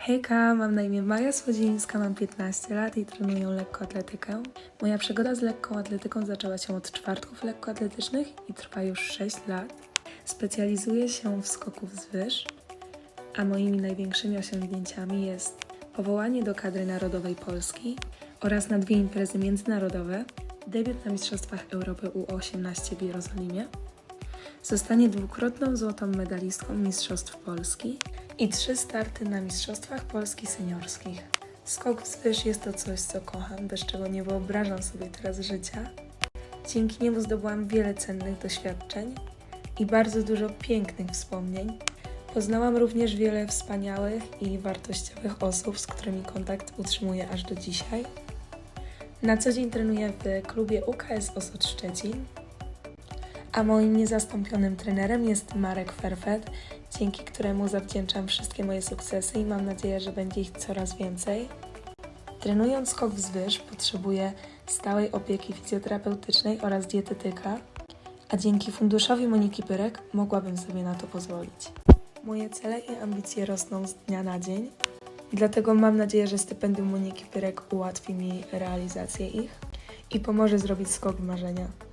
Hejka, mam na imię Maja Słodzińska, mam 15 lat i trenuję lekkoatletykę. Moja przygoda z lekką atletyką zaczęła się od czwartków lekkoatletycznych i trwa już 6 lat. Specjalizuję się w skoku wzwyż, a moimi największymi osiągnięciami jest powołanie do kadry narodowej Polski oraz na dwie imprezy międzynarodowe, debiut na Mistrzostwach Europy U18 w Jerozolimie, Zostanie dwukrotną złotą medalistką Mistrzostw Polski i trzy starty na Mistrzostwach Polski seniorskich. Skok wzwyż jest to coś, co kocham, bez czego nie wyobrażam sobie teraz życia. Dzięki niemu zdobyłam wiele cennych doświadczeń i bardzo dużo pięknych wspomnień. Poznałam również wiele wspaniałych i wartościowych osób, z którymi kontakt utrzymuję aż do dzisiaj. Na co dzień trenuję w klubie UKS Osot Szczecin, a moim niezastąpionym trenerem jest Marek Ferfet, dzięki któremu zawdzięczam wszystkie moje sukcesy i mam nadzieję, że będzie ich coraz więcej. Trenując skok wzwyż potrzebuję stałej opieki fizjoterapeutycznej oraz dietetyka, a dzięki funduszowi Moniki Pyrek mogłabym sobie na to pozwolić. Moje cele i ambicje rosną z dnia na dzień, dlatego mam nadzieję, że stypendium Moniki Pyrek ułatwi mi realizację ich i pomoże zrobić skok marzenia.